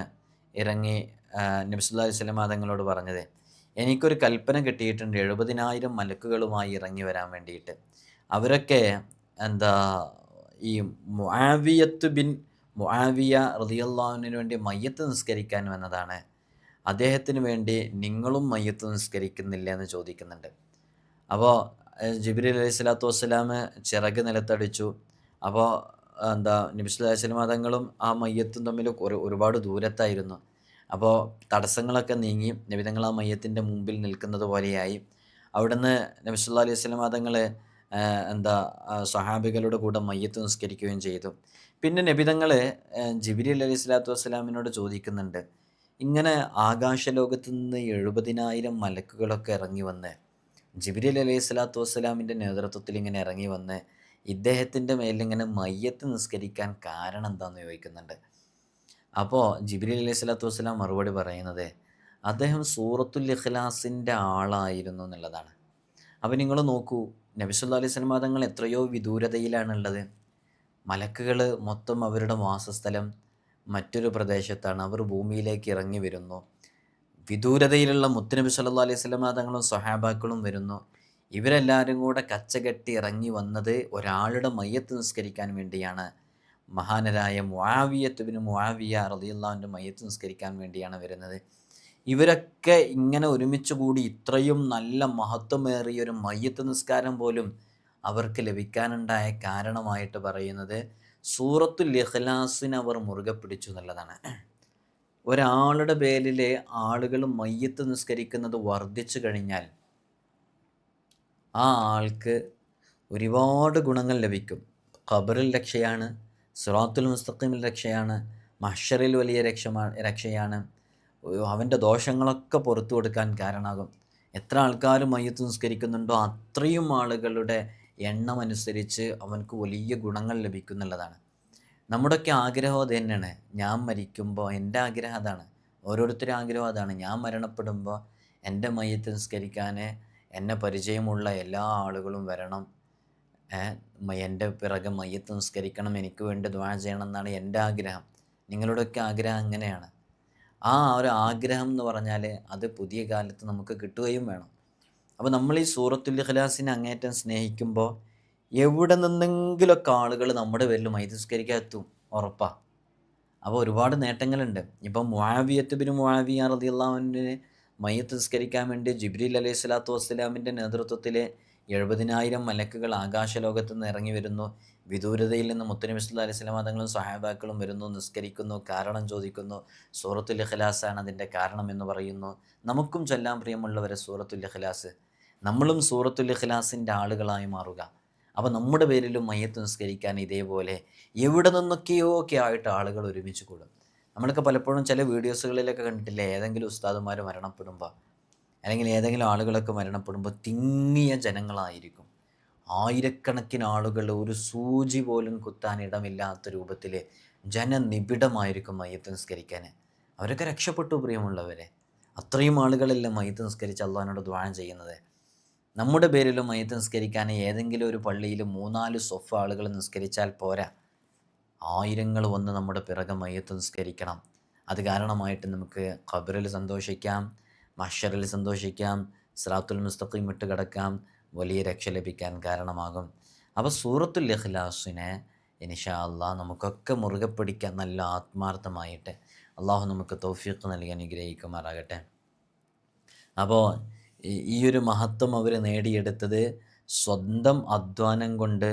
ഇറങ്ങി നബ്സുല്ലാ സ്വലാം തങ്ങളോട് പറഞ്ഞത് എനിക്കൊരു കൽപ്പന കിട്ടിയിട്ടുണ്ട്. എഴുപതിനായിരം മലക്കുകളുമായി ഇറങ്ങി വരാൻ വേണ്ടിയിട്ട്. അവരൊക്കെ എന്താ ഈ മുആവിയത്ത് ബിൻ മുആവിയ റളിയല്ലാഹുവിന് വേണ്ടി മയ്യത്ത് നിസ്കരിക്കാൻ വന്നതാണ്. അദ്ദേഹത്തിന് വേണ്ടി നിങ്ങളും മയ്യത്ത് നിസ്കരിക്കുന്നില്ല എന്ന് ചോദിക്കുന്നുണ്ട്. അപ്പോൾ ജിബ്രീൽ അലൈഹി സ്വലാത്തു വസ്സലാം ചിറക് നിലത്തടിച്ചു. അപ്പോൾ എന്താ നബിസ്വല്ലാ സ്വലം തങ്ങളും ആ മയ്യത്തും തമ്മിൽ ഒരു ഒരുപാട് ദൂരത്തായിരുന്നു. അപ്പോൾ തടസ്സങ്ങളൊക്കെ നീങ്ങി നബിതങ്ങൾ ആ മയ്യത്തിന്റെ മുമ്പിൽ നിൽക്കുന്നത് പോലെയായി. അവിടുന്ന് നബിസ്വല്ലാ അലൈഹി സ്വലം തങ്ങൾ എന്താ സ്വഹാബികളുടെ കൂടെ മയ്യത്ത് നിസ്കരിക്കുകയും ചെയ്തു. പിന്നെ നബിതങ്ങൾ ജിബിരി അലൈഹി സ്വലാത്തു വസ്സലാമിനോട് ചോദിക്കുന്നുണ്ട് ഇങ്ങനെ ആകാശലോകത്തു നിന്ന് എഴുപതിനായിരം മലക്കുകളൊക്കെ ഇറങ്ങി വന്ന് ജിബിരി അലൈഹി സ്വലാത്തു വസ്സലാമിന്റെ നേതൃത്വത്തിൽ ഇങ്ങനെ ഇറങ്ങി വന്ന് ഇദ്ദേഹത്തിന്റെ മേലിങ്ങനെ മയ്യത്ത് നിസ്കരിക്കാൻ കാരണം എന്താണെന്ന് ചോദിക്കുന്നുണ്ട്? അപ്പോൾ ജിബ്രീൽ അലൈഹി സ്വലാത്തു വസ്സലാം മറുപടി പറയുന്നത് അദ്ദേഹം സൂറത്തുൽ ഇഖ്ലാസിന്റെ ആളായിരുന്നു എന്നുള്ളതാണ്. അപ്പോൾ നിങ്ങൾ നോക്കൂ നബിസുല്ലാ അലൈഹി സ്വലം തങ്ങൾ എത്രയോ വിദൂരതയിലാണുള്ളത്. മലക്കുകൾ മൊത്തം അവരുടെ വാസസ്ഥലം മറ്റൊരു പ്രദേശത്താണ്. അവർ ഭൂമിയിലേക്ക് ഇറങ്ങി വരുന്നു. വിദൂരതയിലുള്ള മുത്തുനബി സല്ലാ അലൈഹി സ്വലം തങ്ങളും സൊഹാബാക്കളും വരുന്നു. ഇവരെല്ലാവരും കൂടെ കച്ചകെട്ടി ഇറങ്ങി വന്നത് ഒരാളുടെ മയ്യത്ത് നിസ്കരിക്കാൻ വേണ്ടിയാണ്. മഹാനരായ മുആവിയത്തുബിന് മുആവിയ റളിയല്ലാഹുവിന്റെ മയ്യത്ത് നിസ്കരിക്കാൻ വേണ്ടിയാണ് വരുന്നത്. ഇവരൊക്കെ ഇങ്ങനെ ഒരുമിച്ച് കൂടി ഇത്രയും നല്ല മഹത്വമേറിയ ഒരു മയ്യത്ത് നിസ്കാരം പോലും അവർക്ക് ലഭിക്കാനുണ്ടായ കാരണമായിട്ട് പറയുന്നത് സൂറത്തുൽ ഇഖ്ലാസിനെ അവർ മുറുകെ പിടിച്ചു എന്നുള്ളതാണ്. ഒരാളുടെ പേരിൽ ആളുകൾ മയ്യത്ത് നിസ്കരിക്കുന്നത് വർദ്ധിച്ചു കഴിഞ്ഞാൽ ആ ആൾക്ക് ഒരുപാട് ഗുണങ്ങൾ ലഭിക്കും. ഖബറിൽ രക്ഷയാണ് സിറാത്തുൽ മുസ്തഖീമിൽ രക്ഷയാണ് മഹ്ഷറിൽ വലിയ രക്ഷമാണ് രക്ഷയാണ്. അവന്റെ ദോഷങ്ങളൊക്കെ പുറത്തു കൊടുക്കാൻ കാരണമാകും. എത്ര ആൾക്കാർ മയ്യത്ത് നിസ്കരിക്കുന്നുണ്ടോ അത്രയും ആളുകളുടെ എണ്ണം അനുസരിച്ച് അവനക്ക് വലിയ ഗുണങ്ങൾ ലഭിക്കുന്നുള്ളതാണ്. നമ്മുടെയൊക്കെ ആഗ്രഹം അത് തന്നെയാണ്. ഞാൻ മരിക്കുമ്പോൾ എന്റെ ആഗ്രഹം അതാണ്. ഓരോരുത്തരും ആഗ്രഹം അതാണ്. ഞാൻ മരണപ്പെടുമ്പോൾ എന്റെ മയ്യത്ത് നിസ്കരിക്കാൻ എന്നെ പരിചയമുള്ള എല്ലാ ആളുകളും വരണം. എന്റെ പിറകെ മയ്യത്ത് നിസ്കരിക്കണം എനിക്ക് വേണ്ടി ദ്വാ ചെയ്യണം എന്നാണ് എന്റെ ആഗ്രഹം. നിങ്ങളുടെയൊക്കെ ആഗ്രഹം അങ്ങനെയാണ്. ആ ഒരു ആഗ്രഹം എന്ന് പറഞ്ഞാൽ അത് പുതിയ കാലത്ത് നമുക്ക് കിട്ടുകയും വേണം. അപ്പോൾ നമ്മൾ ഈ സൂറത്തുൽ ഇഖ്ലാസിനെ അങ്ങേറ്റം സ്നേഹിക്കുമ്പോൾ എവിടെ നിന്നെങ്കിലൊക്കെ ആളുകൾ നമ്മുടെ പേരിൽ മൈതസ്കരിക്കാൻ എത്തും ഉറപ്പാണ് അപ്പോൾ ഒരുപാട് നേട്ടങ്ങളുണ്ട്. ഇപ്പം മുവാവിയത്ത് ബിൻ മുആവിയ റളിയല്ലാഹുവിന് മയ്യത്ത് നിസ്കരിക്കാൻ വേണ്ടി ജിബ്രീൽ അലൈഹി സ്വലാത്തു വസ്സലാമിന്റെ നേതൃത്വത്തിൽ എഴുപതിനായിരം മലക്കുകൾ ആകാശലോകത്ത് നിന്ന് ഇറങ്ങി വരുന്നു. വിദൂരതയിൽ നിന്ന് മുത്തനബി സല്ലല്ലാഹു അലൈഹി വസല്ലം തങ്ങളും സഹാബാക്കളും വരുന്നു. നിസ്കരിക്കുന്നു കാരണം ചോദിക്കുന്നു. സൂറത്തുൽ ഇഖ്ലാസാണ് അതിന്റെ കാരണം എന്ന് പറയുന്നു. നമുക്കും ചൊല്ലാൻ പ്രിയമുള്ളവരെ സൂറത്തുൽ ഇഖ്ലാസ്. നമ്മളും സൂറത്തുൽ ഇഖ്ലാസിന്റെ ആളുകളായി മാറുക. അപ്പോൾ നമ്മുടെ പേരിലും മയ്യത്ത് നിസ്കരിക്കാൻ ഇതേപോലെ എവിടെ നിന്നൊക്കെയോ ഒക്കെ ആയിട്ട് ആളുകൾ ഒരുമിച്ച് കൂടും. നമ്മളൊക്കെ പലപ്പോഴും ചില വീഡിയോസുകളിലൊക്കെ കണ്ടിട്ടില്ലേ? ഏതെങ്കിലും ഉസ്താദുമാർ മരണപ്പെടുമ്പോൾ. അല്ലെങ്കിൽ ഏതെങ്കിലും ആളുകളൊക്കെ മരണപ്പെടുമ്പോൾ തിങ്ങിയ ജനങ്ങളായിരിക്കും. ആയിരക്കണക്കിന് ആളുകൾ ഒരു സൂചി പോലും കുത്താൻ ഇടമില്ലാത്ത രൂപത്തിൽ ജനനിബിഡമായിരിക്കും മയ്യത്ത് നിസ്കരിക്കാൻ അവരൊക്കെ രക്ഷപ്പെട്ടു പ്രിയമുള്ളവരെ. അത്രയും ആളുകളല്ലേ മയ്യത്ത് നിസ്കരിച്ച് അള്ളഹാനോട് ദ്വാരം ചെയ്യുന്നത്? നമ്മുടെ പേരിലും മയ്യത്ത് നിസ്കരിക്കാൻ ഏതെങ്കിലും ഒരു പള്ളിയിൽ മൂന്നാൽ സ്വഫ് ആളുകൾ നിസ്കരിച്ചാൽ പോരാ. ആയിരങ്ങൾ വന്ന് നമ്മുടെ പിറകെ മയ്യത്ത് നിസ്കരിക്കണം. അത് കാരണമായിട്ട് നമുക്ക് ഖബറിൽ സന്തോഷിക്കാം. മഷറിൽ സന്തോഷിക്കാം സ്രാത്തുൽ മുസ്തഖീം ഇട്ട് കിടക്കാം വലിയ രക്ഷ ലഭിക്കാൻ കാരണമാകും. അപ്പോൾ സൂറത്തുൽ ഇഖ്ലാസിനെ ഇനിഷാ അള്ളാഹ് നമുക്കൊക്കെ മുറുകെ പിടിക്കാൻ നല്ല ആത്മാർത്ഥമായിട്ട്. അള്ളാഹു നമുക്ക് തൗഫീഖ് നൽകി അനുഗ്രഹിക്കുമാറാകട്ടെ. അപ്പോൾ ഈ ഒരു മഹത്വം അവർ നേടിയെടുത്തത് സ്വന്തം അധ്വാനം കൊണ്ട്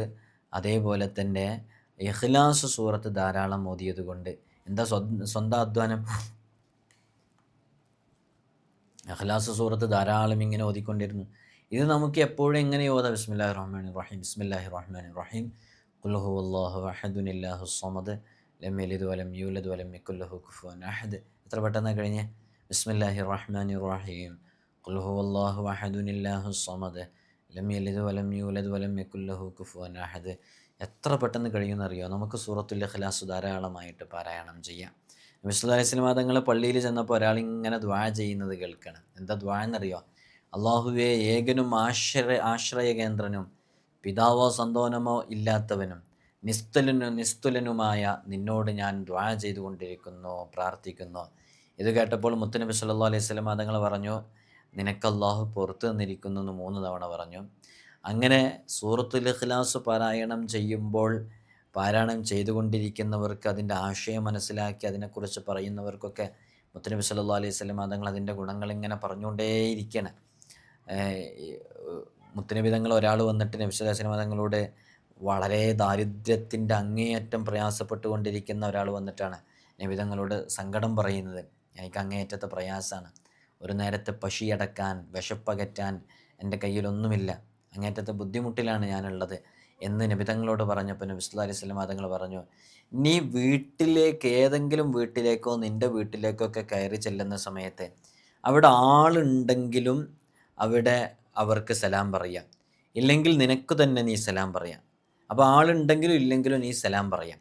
അതേപോലെ തന്നെ ഇഖ്ലാസ് സൂറത്ത് ധാരാളം ഓതിയത് കൊണ്ട് എന്താ സ്വന്തം അധ്വാനം? അഖ്ലാസ് സൂറത്ത് ധാരാളം ഇങ്ങനെ ഓതിക്കൊണ്ടിരുന്നു. ഇത് നമുക്ക് എപ്പോഴും എങ്ങനെ ഓതാം. ബിസ്മില്ലാഹി റഹ്മാൻ റഹീം. ബിസ്മില്ലാഹി റഹ്മാൻ റഹീം. കുല്ലഹു അള്ളാഹു അഹദുനില്ലാഹു സമദ് ലം യലിദ് വലം യൂലദ് വലം മിക്കുല്ലഹു കുഫുവൻ അഹദ്. എത്ര പെട്ടെന്ന് കഴിഞ്ഞ്? ബിസ്മില്ലാഹി റഹ്മാൻ റഹീം. കുല്ലഹു അള്ളാഹു അഹദുനില്ലാഹു സമദ് ലം യലിദ് വലം യൂലദ് വലം മിക്കുല്ലഹു കുഫുവൻ അഹദ്. എത്ര പെട്ടെന്ന് കഴിയുമെന്നറിയോ? നമുക്ക് സൂറത്തുൽ ഇഖ്ലാസ് ധാരാളമായിട്ട് പാരായണം ചെയ്യാം. നബിസ്വല്ലാ അലൈഹി തങ്ങൾ പള്ളിയിൽ ചെന്നപ്പോൾ ഒരാൾ ഇങ്ങനെ ദ്വാ ചെയ്യുന്നത് കേൾക്കണം. എന്താ ദ്വാ എന്നറിയോ? അള്ളാഹുവെ ഏകനും ആശ്രയ ആശ്രയ കേന്ദ്രനും പിതാവോ സന്തോനമോ ഇല്ലാത്തവനും നിസ്തുലനും നിസ്തുലനുമായ നിന്നോട് ഞാൻ ദ്വാ ചെയ്തുകൊണ്ടിരിക്കുന്നു പ്രാർത്ഥിക്കുന്നു. ഇത് കേട്ടപ്പോൾ മുത്തനബി സല്ലാ അലൈഹി സ്വലം തങ്ങൾ പറഞ്ഞു നിനക്ക് അള്ളാഹു പുറത്തു നിന്നിരിക്കുന്നു എന്ന് മൂന്ന് തവണ പറഞ്ഞു. അങ്ങനെ സൂറത്തുൽ ഇഖ്ലാസ് പാരായണം ചെയ്യുമ്പോൾ പാരായണം ചെയ്തുകൊണ്ടിരിക്കുന്നവർക്ക് അതിന്റെ ആശയം മനസ്സിലാക്കി അതിനെക്കുറിച്ച് പറയുന്നവർക്കൊക്കെ മുത്തനബി സല്ലാ അലൈഹി സ്വലം തങ്ങൾ അതിന്റെ ഗുണങ്ങൾ ഇങ്ങനെ പറഞ്ഞുകൊണ്ടേയിരിക്കണം മുത്തനബി തങ്ങൾ ഒരാൾ വന്നിട്ട് നബി സ്വലാ തങ്ങളോട് വളരെ ദാരിദ്ര്യത്തിന്റെ അങ്ങേയറ്റം പ്രയാസപ്പെട്ടുകൊണ്ടിരിക്കുന്ന ഒരാൾ വന്നിട്ടാണ് നബി തങ്ങളോട് സങ്കടം പറയുന്നത്. എനിക്ക് അങ്ങേയറ്റത്തെ പ്രയാസമാണ്. ഒരു നേരത്തെ പശിയടക്കാൻ വിശപ്പകറ്റാൻ എന്റെ കയ്യിലൊന്നുമില്ല. അങ്ങേറ്റത്തെ ബുദ്ധിമുട്ടിലാണ് ഞാനുള്ളത്. എന്ന് നബിതങ്ങളോട് പറഞ്ഞപ്പോൾ നബി സ്വല്ലാ അലൈഹി സ്വലം തങ്ങൾ പറഞ്ഞു നീ വീട്ടിലേക്ക് ഏതെങ്കിലും വീട്ടിലേക്കോ നിന്റെ വീട്ടിലേക്കോ ഒക്കെ കയറി ചെല്ലുന്ന സമയത്ത് അവിടെ ആളുണ്ടെങ്കിലും അവിടെ അവർക്ക് സലാം പറയാം. ഇല്ലെങ്കിൽ നിനക്ക് തന്നെ നീ സലാം പറയാം. അപ്പോൾ ആളുണ്ടെങ്കിലും ഇല്ലെങ്കിലും നീ സലാം പറയാം.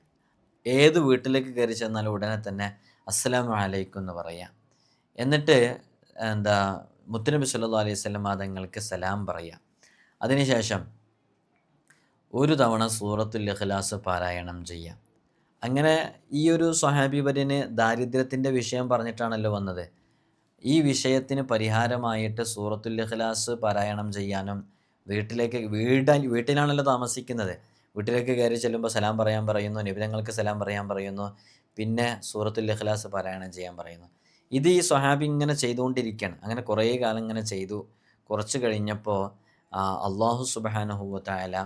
ഏത് വീട്ടിലേക്ക് കയറി ചെന്നാലും ഉടനെ തന്നെ അസ്സലാമു അലൈക്കും എന്ന് പറയാം. എന്നിട്ട് എന്താ മുത്തുനബി സല്ലാ അലൈഹി സ്വലം തങ്ങൾക്ക് സലാം പറയാം. അതിനുശേഷം ഒരു തവണ സൂറത്തുൽ ഇഖ്ലാസ് പാരായണം ചെയ്യാം. അങ്ങനെ ഈ ഒരു സ്വഹാബി വര്യന് ദാരിദ്ര്യത്തിന്റെ വിഷയം പറഞ്ഞിട്ടാണല്ലോ വന്നത്. ഈ വിഷയത്തിന് പരിഹാരമായിട്ട് സൂറത്തുൽ ഇഖ്ലാസ് പാരായണം ചെയ്യാനും വീട്ടിലേക്ക് വീട വീട്ടിലാണല്ലോ താമസിക്കുന്നത്. വീട്ടിലേക്ക് കയറി ചെല്ലുമ്പോൾ സലാം പറയാൻ പറയുന്നു നിബിധങ്ങൾക്ക് സലാം പറയാൻ പറയുന്നു പിന്നെ സൂറത്തുൽ ഇഖ്ലാസ് പാരായണം ചെയ്യാൻ പറയുന്നു. ഇത് ഈ സ്വഹാബി ഇങ്ങനെ ചെയ്തുകൊണ്ടിരിക്കുകയാണ്. അങ്ങനെ കുറേ കാലം ഇങ്ങനെ ചെയ്തു. കുറച്ച് കഴിഞ്ഞപ്പോൾ അള്ളാഹു സുബാനഹുവത്തായാല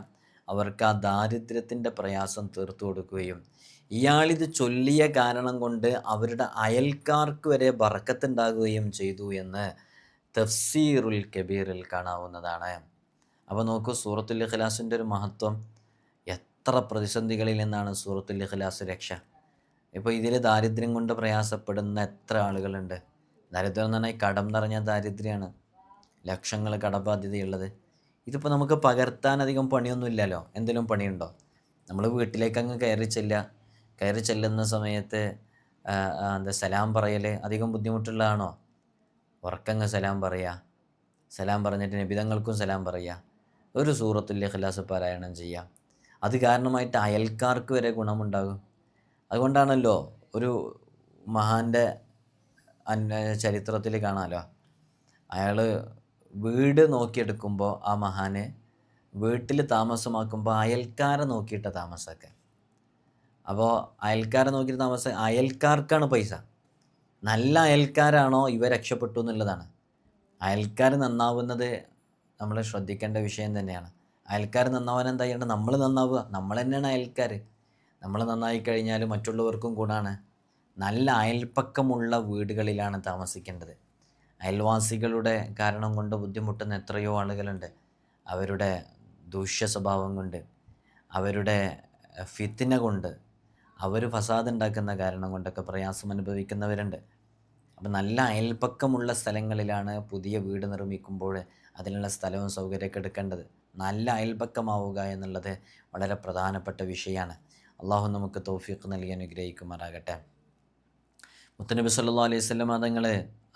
അവർക്ക് ആ ദാരിദ്ര്യത്തിന്റെ പ്രയാസം തീർത്തു കൊടുക്കുകയും ഇയാളിത് ചൊല്ലിയ കാരണം കൊണ്ട് അവരുടെ അയൽക്കാർക്ക് വരെ ബറക്കത്തുണ്ടാകുകയും ചെയ്തു എന്ന് തഫ്സീറുൽ കബീറിൽ കാണാവുന്നതാണ്. അപ്പോൾ നോക്കൂ സൂറത്തുൽ ഇഖ്ലാസിന്റെ ഒരു മഹത്വം. എത്ര പ്രതിസന്ധികളിൽ നിന്നാണ് സൂറത്തുൽ ഇഖ്ലാസ് രക്ഷ? ഇപ്പോൾ ഇതിൽ ദാരിദ്ര്യം കൊണ്ട് പ്രയാസപ്പെടുന്ന എത്ര ആളുകളുണ്ട്? ദാരിദ്ര്യം എന്ന് പറഞ്ഞാൽ കടം നിറഞ്ഞ ദാരിദ്ര്യമാണ്. ലക്ഷങ്ങൾ കടബാധ്യതയുള്ളത്. ഇതിപ്പോൾ നമുക്ക് പകർത്താൻ അധികം പണിയൊന്നുമില്ലല്ലോ. എന്തെങ്കിലും പണിയുണ്ടോ? നമ്മൾ വീട്ടിലേക്ക് അങ്ങ് കയറി ചെല്ലുക. കയറി ചെല്ലുന്ന സമയത്ത് എന്താ സലാം പറയൽ അധികം ബുദ്ധിമുട്ടുള്ളതാണോ? ഉറക്കങ്ങ് സലാം പറയുക. സലാം പറഞ്ഞിട്ട് നിബിതങ്ങൾക്കും സലാം പറയുക. ഒരു സൂറത്തുൽ ഇഖ്ലാസ് പാരായണം ചെയ്യുക. അത് കാരണമായിട്ട് അയൽക്കാർക്ക് വരെ ഗുണമുണ്ടാകും. അതുകൊണ്ടാണല്ലോ ഒരു മഹാന്റെ ചരിത്രത്തിൽ കാണാമല്ലോ. അയാൾ വീട് നോക്കിയെടുക്കുമ്പോൾ ആ മഹാനെ വീട്ടിൽ താമസമാക്കുമ്പോൾ അയൽക്കാരെ നോക്കിയിട്ട താമസമൊക്കെ അപ്പോൾ അയൽക്കാരെ നോക്കിയിട്ട് താമസ അയൽക്കാർക്കാണ് പൈസ. നല്ല അയൽക്കാരാണോ ഇവ രക്ഷപ്പെട്ടു എന്നുള്ളതാണ്. അയൽക്കാർ നന്നാവുന്നത് നമ്മൾ ശ്രദ്ധിക്കേണ്ട വിഷയം തന്നെയാണ്. അയൽക്കാർ നന്നാവാൻ എന്താ ചെയ്യേണ്ടത്? നമ്മൾ നന്നാവുക. നമ്മൾ തന്നെയാണ് അയൽക്കാർ നമ്മൾ നന്നായി കഴിഞ്ഞാൽ മറ്റുള്ളവർക്കും ഗുണമാണ് നല്ല അയൽപ്പക്കമുള്ള വീടുകളിലാണ് താമസിക്കേണ്ടത്. അയൽവാസികളുടെ കാരണം കൊണ്ട് ബുദ്ധിമുട്ടുന്ന എത്രയോ ആളുകളുണ്ട്. അവരുടെ ദൂഷ്യ സ്വഭാവം കൊണ്ട് അവരുടെ ഫിത്തിന കൊണ്ട് അവർ ഫസാദ് ഉണ്ടാക്കുന്ന കാരണം കൊണ്ടൊക്കെ പ്രയാസം അനുഭവിക്കുന്നവരുണ്ട്. അപ്പം നല്ല അയൽപ്പക്കമുള്ള സ്ഥലങ്ങളിലാണ് പുതിയ വീട് നിർമ്മിക്കുമ്പോൾ അതിനുള്ള സ്ഥലവും സൗകര്യമൊക്കെ എടുക്കേണ്ടത്. നല്ല അയൽപ്പക്കമാവുക എന്നുള്ളത് വളരെ പ്രധാനപ്പെട്ട വിഷയമാണ്. അള്ളാഹു നമുക്ക് തോഫിക്ക് നൽകി അനുഗ്രഹിക്കുമാറാകട്ടെ. മുത്തനബി സല്ലാ അലൈഹി സ്വലം മതങ്ങൾ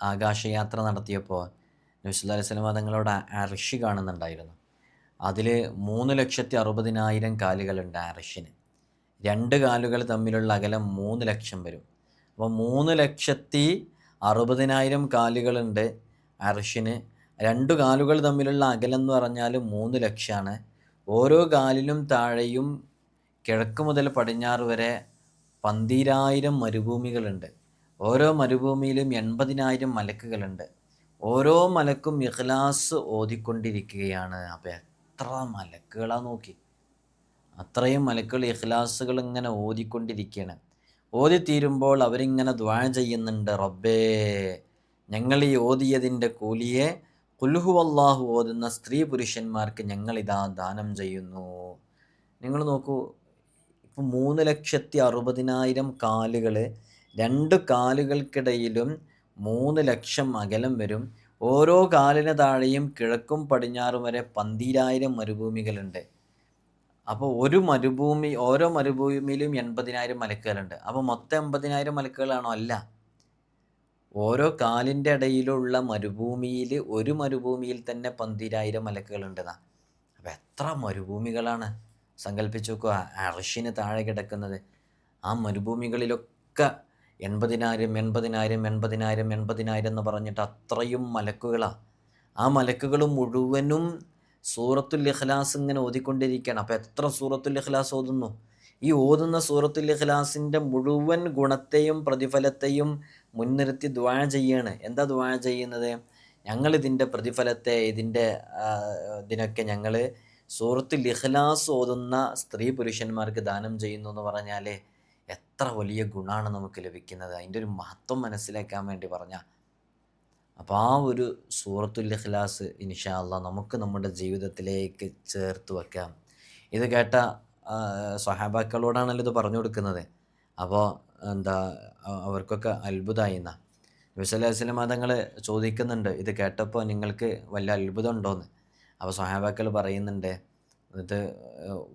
ആകാശയാത്ര നടത്തിയപ്പോൾ നബി സല്ലാ അലൈഹി സ്വലം മതങ്ങളോട് അർഷി കാണുന്നുണ്ടായിരുന്നു. അതിൽ മൂന്ന് ലക്ഷത്തി അറുപതിനായിരം കാലുകളുണ്ട് അർഷിന് രണ്ട് കാലുകൾ തമ്മിലുള്ള അകലം മൂന്ന് ലക്ഷം വരും. അപ്പോൾ മൂന്ന് ലക്ഷത്തി അറുപതിനായിരം കാലുകളുണ്ട് അർഷിന് രണ്ട് കാലുകൾ തമ്മിലുള്ള അകലം എന്ന് പറഞ്ഞാൽ മൂന്ന് ലക്ഷമാണ്. ഓരോ കാലിലും താഴെയും കിഴക്ക് മുതൽ പടിഞ്ഞാറ് വരെ പന്തിരായിരം മരുഭൂമികളുണ്ട്. ഓരോ മരുഭൂമിയിലും എൺപതിനായിരം മലക്കുകളുണ്ട്. ഓരോ മലക്കും ഇഖ്ലാസ് ഓതിക്കൊണ്ടിരിക്കുകയാണ്. അപ്പം എത്ര മലക്കുകളാണ് നോക്കി. അത്രയും മലക്കുകൾ ഇഖ്ലാസുകൾ ഇങ്ങനെ ഓതിക്കൊണ്ടിരിക്കുകയാണ്. ഓതിത്തീരുമ്പോൾ അവരിങ്ങനെ ദ്വാ ചെയ്യുന്നുണ്ട്. റബ്ബേ ഞങ്ങൾ ഈ ഓതിയതിന്റെ കൂലിയെ കുൽഹു അള്ളാഹു ഓതുന്ന സ്ത്രീ പുരുഷന്മാർക്ക് ഞങ്ങളിതാ ദാനം ചെയ്യുന്നു. നിങ്ങൾ നോക്കൂ ഇപ്പം മൂന്ന് ലക്ഷത്തി അറുപതിനായിരം കാലുകൾ രണ്ട് കാലുകൾക്കിടയിലും മൂന്ന് ലക്ഷം അകലം വരും. ഓരോ കാലിന് താഴെയും കിഴക്കും പടിഞ്ഞാറും വരെ പന്തിരായിരം മരുഭൂമികളുണ്ട്. അപ്പോൾ ഒരു മരുഭൂമി ഓരോ മരുഭൂമിയിലും എൺപതിനായിരം മലക്കുകളുണ്ട്. അപ്പോൾ മൊത്തം എൺപതിനായിരം മലക്കുകളാണോ? അല്ല. ഓരോ കാലിന്റെ ഇടയിലുള്ള മരുഭൂമിയിൽ ഒരു മരുഭൂമിയിൽ തന്നെ പന്തിരായിരം മലക്കുകളുണ്ടെന്നാ. അപ്പോൾ എത്ര മരുഭൂമികളാണ്? സങ്കല്പിച്ചു നോക്കുക അർഷിന് താഴെ കിടക്കുന്നത്. ആ മരുഭൂമികളിലൊക്കെ എൺപതിനായിരം എൺപതിനായിരം എൺപതിനായിരം എൺപതിനായിരം എന്ന് പറഞ്ഞിട്ട് അത്രയും മലക്കുകളാണ് ആ മലക്കുകൾ മുഴുവനും സൂറത്തുൽ ഇഖ്ലാസ് ഇങ്ങനെ ഓതിക്കൊണ്ടിരിക്കുകയാണ്. അപ്പോൾ എത്ര സൂറത്തുൽ ഇഖ്ലാസ് ഓതുന്നു? ഈ ഓതുന്ന സൂറത്തുൽ ഇഖ്ലാസിന്റെ മുഴുവൻ ഗുണത്തെയും പ്രതിഫലത്തെയും മുൻനിർത്തി ദ്വാ ചെയ്യാണ്. എന്താ ദ്വാ ചെയ്യുന്നത്? ഞങ്ങൾ ഇതിന്റെ പ്രതിഫലത്തെ ഇതിന്റെ ഇതിനൊക്കെ ഞങ്ങൾ സൂറത്തുൽ ഇഖ്ലാസ് ഓതുന്ന സ്ത്രീ പുരുഷന്മാർക്ക് ദാനം ചെയ്യുന്നു എന്ന് പറഞ്ഞാൽ എത്ര വലിയ ഗുണമാണ് നമുക്ക് ലഭിക്കുന്നത്? അതിന്റെ ഒരു മഹത്വം മനസ്സിലാക്കാൻ വേണ്ടി പറഞ്ഞാൽ അപ്പോൾ ആ ഒരു സൂറത്തുൽ ഇഖ്ലാസ് ഇൻഷാല്ല നമുക്ക് നമ്മുടെ ജീവിതത്തിലേക്ക് ചേർത്ത് വെക്കാം. ഇത് കേട്ട സഹാബാക്കളോടാണല്ലോ ഇത് പറഞ്ഞു കൊടുക്കുന്നത്. അപ്പോൾ എന്താ അവർക്കൊക്കെ അത്ഭുതമായി എന്നാ നബിസ്വല്ലാസ്ലം മതങ്ങൾ ചോദിക്കുന്നുണ്ട് ഇത് കേട്ടപ്പോൾ നിങ്ങൾക്ക് വല്ല അത്ഭുതം ഉണ്ടോയെന്ന് അപ്പോൾ സഹാബാക്കൾ പറയുന്നുണ്ട് ഇത്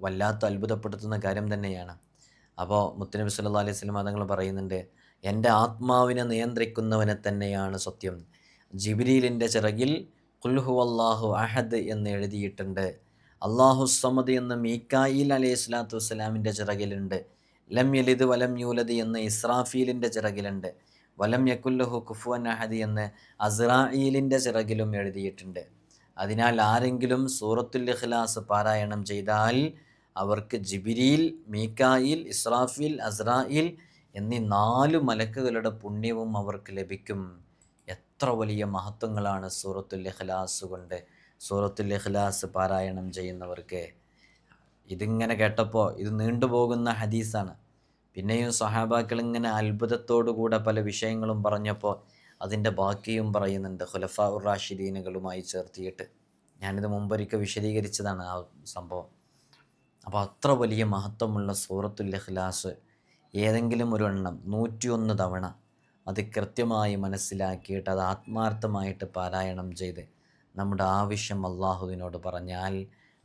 വല്ലാത്ത അത്ഭുതപ്പെടുത്തുന്ന കാര്യം തന്നെയാണ്. അപ്പോൾ മുത്തനബി സല്ലാ അലൈഹി സ്വലം തങ്ങൾ പറയുന്നുണ്ട് എന്റെ ആത്മാവിനെ നിയന്ത്രിക്കുന്നവനെ തന്നെയാണ് സത്യം. ജിബിലീലിന്റെ ചിറകിൽ കുൽഹു അള്ളാഹു അഹദ് എന്ന് എഴുതിയിട്ടുണ്ട്. അള്ളാഹു സമദ് എന്ന് മീക്കായിൽ അലൈഹി സ്വലാത്തു വസ്സലാമിന്റെ ചിറകിലുണ്ട്. ലം യലിദ് വലം യൂലദ് എന്ന് ഇസ്രാഫീലിന്റെ ചിറകിലുണ്ട്. വലം യക്കുല്ലഹു കുഫുവൻ അഹദ് എന്ന് അസ്രായിലിന്റെ ചിറകിലും എഴുതിയിട്ടുണ്ട്. അതിനാൽ ആരെങ്കിലും സൂറത്തുൽ ഇഖ്ലാസ് പാരായണം ചെയ്താൽ അവർക്ക് ജിബിരിയിൽ മീക്കായിൽ ഇസ്രാഫിൽ അസ്രായിൽ എന്നീ നാല് മലക്കുകളുടെ പുണ്യവും അവർക്ക് ലഭിക്കും. എത്ര വലിയ മഹത്വങ്ങളാണ് സൂറത്തുൽ ഇഖ്ലാസ് കൊണ്ട് സൂറത്തുൽ ഇഖ്ലാസ് പാരായണം ചെയ്യുന്നവർക്ക്. ഇതിങ്ങനെ കേട്ടപ്പോൾ ഇത് നീണ്ടുപോകുന്ന ഹദീസാണ്. പിന്നെയും സഹാബാക്കൾ ഇങ്ങനെ അത്ഭുതത്തോടുകൂടെ പല വിഷയങ്ങളും പറഞ്ഞപ്പോൾ അതിന്റെ ബാക്കിയും പറയുന്നുണ്ട് ഖുലഫാ ഉർ റാഷിദീനുകളുമായി ചേർത്തിയിട്ട്. ഞാനിത് മുമ്പൊരിക്കൽ വിശദീകരിച്ചതാണ് ആ സംഭവം. അപ്പോൾ അത്ര വലിയ മഹത്വമുള്ള സൂറത്തുൽ ഇഖ്ലാസ് ഏതെങ്കിലും ഒരു എണ്ണം നൂറ്റിയൊന്ന് തവണ അത് കൃത്യമായി മനസ്സിലാക്കിയിട്ട് അത് ആത്മാർത്ഥമായിട്ട് പാരായണം ചെയ്ത് നമ്മുടെ ആവശ്യം അള്ളാഹുവിനോട് പറഞ്ഞാൽ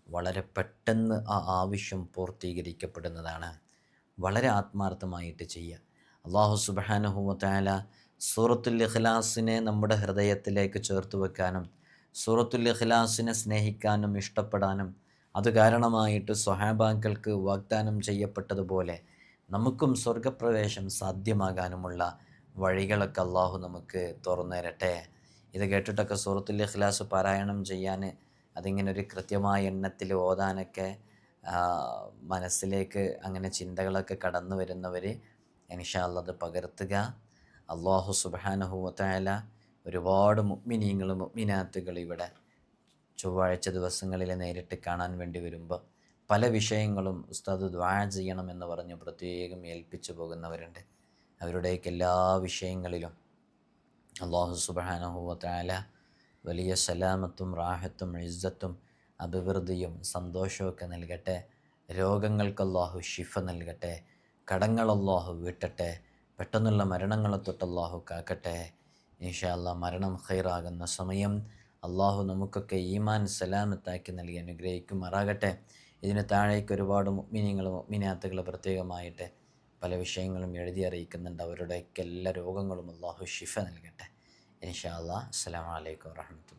വളരെ പെട്ടെന്ന് ആ ആവശ്യം പൂർത്തീകരിക്കപ്പെടുന്നതാണ്. വളരെ ആത്മാർത്ഥമായിട്ട് ചെയ്യുക. അള്ളാഹു സുബാനഹുമത്താല സൂറത്തുൽ ഇഖ്ലാസിനെ നമ്മുടെ ഹൃദയത്തിലേക്ക് ചേർത്ത് വെക്കാനും സൂറത്തുൽ ഇഖ്ലാസിനെ സ്നേഹിക്കാനും ഇഷ്ടപ്പെടാനും അത് കാരണമായിട്ട് സ്വഹാബാക്കൾക്ക് വാഗ്ദാനം ചെയ്യപ്പെട്ടതുപോലെ നമുക്കും സ്വർഗപ്രവേശം സാധ്യമാകാനുമുള്ള വഴികളൊക്കെ അള്ളാഹു നമുക്ക് തുറന്നു തരട്ടെ ഇത് കേട്ടിട്ടൊക്കെ സൂറത്തുൽ ഇഖ്ലാസ് പാരായണം ചെയ്യാൻ അതിങ്ങനെ ഒരു കൃത്യമായ എണ്ണത്തിൽ ഓതാനൊക്കെ മനസ്സിലേക്ക് അങ്ങനെ ചിന്തകളൊക്കെ കടന്നു വരുന്നവർ എനിഷാള്ളത് പകർത്തുക. അള്ളാഹു സുബാനഹുവത്തായ ഒരുപാട് മുഗ്മിനീങ്ങളും മുഗ്മിനാത്തുകൾ ഇവിടെ ചൊവ്വാഴ്ച ദിവസങ്ങളിൽ നേരിട്ട് കാണാൻ വേണ്ടി വരുമ്പോൾ പല വിഷയങ്ങളും ഉസ്താദ് ദ്വാ ചെയ്യണമെന്ന് പറഞ്ഞ് പ്രത്യേകം ഏൽപ്പിച്ചു പോകുന്നവരുണ്ട്. അവരുടെയൊക്കെ എല്ലാ വിഷയങ്ങളിലും അള്ളാഹു സുബാനഹുല വലിയ സലാമത്തും റാഹത്തും ഇസ്സത്തും അഭിവൃദ്ധിയും സന്തോഷമൊക്കെ നൽകട്ടെ. രോഗങ്ങൾക്ക് അള്ളാഹു ഷിഫ നൽകട്ടെ. കടങ്ങൾ അള്ളാഹു വീട്ടട്ടെ. പെട്ടെന്നുള്ള മരണങ്ങളെ തൊട്ട് അള്ളാഹു കാക്കട്ടെ. ഇൻഷാ അള്ളാഹ് മരണം ഖൈറാകുന്ന സമയം അള്ളാഹു നമുക്കൊക്കെ ഈമാൻ സലാമത്താക്കി നൽകി അനുഗ്രഹിക്കുമാറാകട്ടെ. ഇതിന് താഴേക്ക് ഒരുപാട് മുഗ്മിനികൾ മുഗ്മിനാത്തുകൾ പ്രത്യേകമായിട്ട് പല വിഷയങ്ങളും എഴുതി അറിയിക്കുന്നുണ്ട്. അവരുടെയൊക്കെ എല്ലാ രോഗങ്ങളും അള്ളാഹു ഷിഫ നൽകട്ടെ. ഇൻഷാ അള്ളാഹ് അസ്സാം വലൈക്കും വാഹമത്തുള്ള